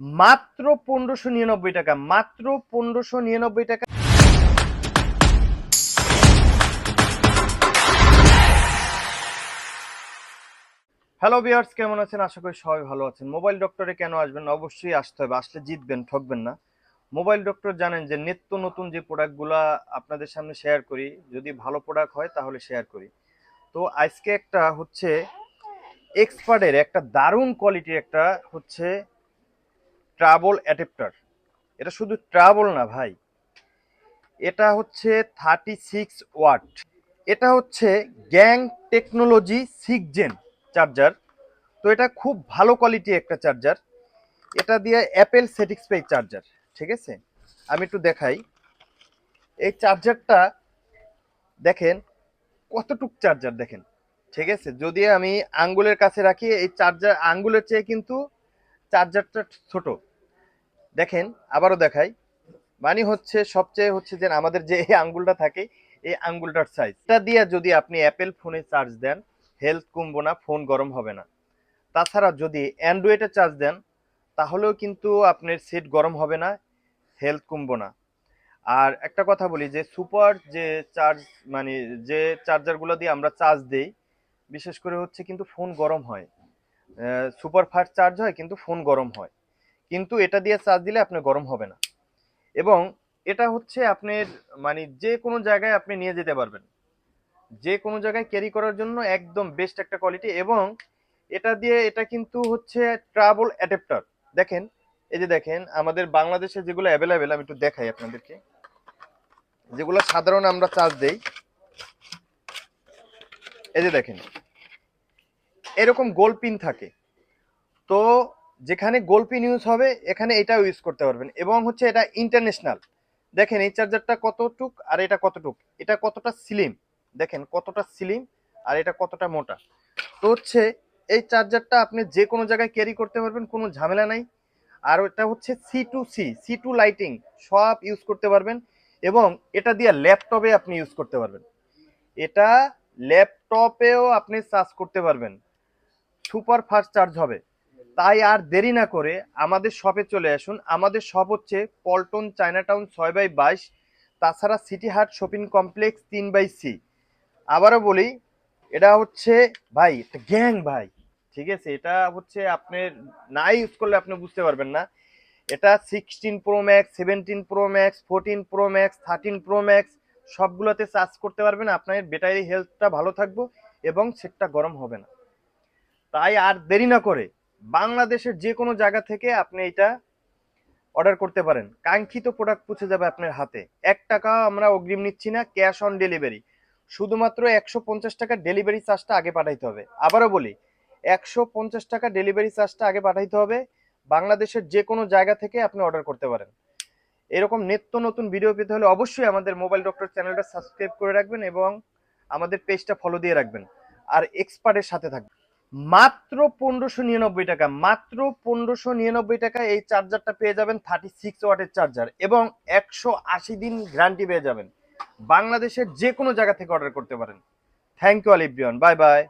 মাত্র পনেরোশো নিরানব্বই টাকা, মাত্র পনেরোশো নিরানব্বই টাকা। হ্যালো বিয়ার্স কেমন আছেন? আশা করি সবাই ভালো আছেন। মোবাইল ডক্টরে কেন আসবেন অবশ্যই আসতে হবে। আসলে জিতবেন, ঠকবেন না। মোবাইল ডক্টর জানেন যে, নিত্য নতুন যে প্রোডাক্টগুলা আপনাদের সামনে শেয়ার করি, যদি ভালো প্রোডাক্ট হয়, তাহলে শেয়ার করি। তো আজকে একটা হচ্ছে এক্সপার্টের একটা দারুণ কোয়ালিটির একটা হচ্ছে ট্রাবল অ্যাডাপ্টার এটা শুধু ট্রাবল না ভাই। এটা হচ্ছে থার্টি সিক্স ওয়াট এটা হচ্ছে GaN technology six gen charger তো এটা খুব ভালো কোয়ালিটি একটা চার্জার এটা দিয়ে অ্যাপেল স্যাটিসফাই চার্জার ঠিক আছে? আমি একটু দেখাই। এই চার্জারটা দেখেন, কতটুক চার্জার দেখেন, ঠিক আছে? যদি আমি আঙ্গুলের কাছে রাখি, এই চার্জার আঙ্গুলের চেয়ে কিন্তু চার্জারটা ছোট। দেখেন, আবারও দেখাই। মানে হচ্ছে, সবচেয়ে হচ্ছে যে আমাদের যে এই আঙ্গুলটা থাকে, এই আঙ্গুলটার সাইজ এটা দিয়ে যদি আপনি অ্যাপেল ফোনে চার্জ দেন হেলথ কমবো না ফোন গরম হবে না। তাছাড়া যদি অ্যান্ড্রয়েডে চার্জ দেন, তাহলেও কিন্তু আপনার সেট গরম হবে না হেলথ কমবো না। আর একটা কথা বলি, যে সুপার যে চার্জ মানে যে চার্জারগুলো দিয়ে আমরা চার্জ দেই, বিশেষ করে হচ্ছে কিন্তু ফোন গরম হয়। সুপার ফাস্ট চার্জ হয়, কিন্তু ফোন গরম হয়। কিন্তু এটা দিয়ে চার্জ দিলে আপনার গরম হবে না। এবং এটা হচ্ছে আপনার মানে যে কোনো জায়গায় আপনি নিয়ে যেতে পারবেন। যে কোনো জায়গায় ক্যারি করার জন্য একদম বেস্ট একটা কোয়ালিটি এবং এটা দিয়ে এটা কিন্তু হচ্ছে ট্রাভেল অ্যাডাপ্টার দেখেন, এই যে দেখেন, আমাদের বাংলাদেশে যেগুলো অ্যাভেলেবেল আমি একটু দেখাই আপনাদেরকে। যেগুলো সাধারণ আমরা চার্জ দেই। এই যে দেখেন, এরকম গোল পিন থাকে। তো যেখানে গোল পিন ইউজ হবে, এখানে এটাও ইউজ করতে পারবেন। এবং হচ্ছে এটা ইন্টারন্যাশনাল দেখেন, এই চার্জারটা কতটুক আর এটা কতটুক? এটা কতটা স্লিম দেখেন, কতটা স্লিম আর এটা কতটা মোটা? তো হচ্ছে, এই চার্জারটা আপনি যে কোনো জায়গায় ক্যারি করতে পারবেন, কোনো ঝামেলা নাই। আর এটা হচ্ছে C to C C to lightning সব ইউজ করতে পারবেন। এবং এটা দিয়ে ল্যাপটপে আপনি ইউজ করতে পারবেন। এটা ল্যাপটপেও আপনি চার্জ করতে পারবেন। সুপার ফাস্ট চার্জ হবে। তাই আর দেরি না করে আমাদের শপে চলে আসুন। আমাদের শপ হচ্ছে পল্টন চায়নাটাউন ছয় বাই বাইশ, তাছাড়া সিটি হাট শপিং কমপ্লেক্স তিন বাই সি। আবারও বলি, এটা হচ্ছে, ভাই গ্যাং ভাই, ঠিক আছে? এটা হচ্ছে আপনি না ইউজ করলে আপনি বুঝতে পারবেন না। এটা sixteen pro max seventeen pro max fourteen pro max thirteen pro max সবগুলোতে চার্জ করতে পারবেন। আপনার ব্যাটারি হেলথটা ভালো থাকবে এবং সেটটা গরম হবে না। তাই আর দেরি না করে বাংলাদেশের যে কোনো জায়গা থেকে আপনি এটা অর্ডার করতে পারেন। কাঙ্ক্ষিত প্রোডাক্ট পৌঁছে যাবে আপনার হাতে। এক টাকা আমরা অগ্রিম নিচ্ছি না ক্যাশ অন ডেলিভারি শুধুমাত্র একশো পঞ্চাশ টাকা ডেলিভারি চার্জটা আগে পাঠাইতে হবে। আবারও বলি, একশো পঞ্চাশ টাকা ডেলিভারি চার্জটা আগে পাঠাইতে হবে। বাংলাদেশের যে কোনো জায়গা থেকে আপনি অর্ডার করতে পারেন। এরকম নিত্য নতুন ভিডিও পেতে হলে অবশ্যই আমাদের মোবাইল ডক্টর চ্যানেলটা সাবস্ক্রাইব করে রাখবেন এবং আমাদের পেজটা ফলো দিয়ে রাখবেন। আর এক্সপার্টের সাথে থাকবেন। মাত্র পনেরোশো নিরানব্বই টাকা, মাত্র পনেরোশো নিরানব্বই টাকা এই চার্জারটা পেয়ে যাবেন থার্টি সিক্স ওয়াটের চার্জার এবং একশো আশি দিন গ্যারান্টি পেয়ে যাবেন। বাংলাদেশের যে কোনো জায়গা থেকে অর্ডার করতে পারেন। থ্যাংক ইউ আলিবিয়ন বাই বাই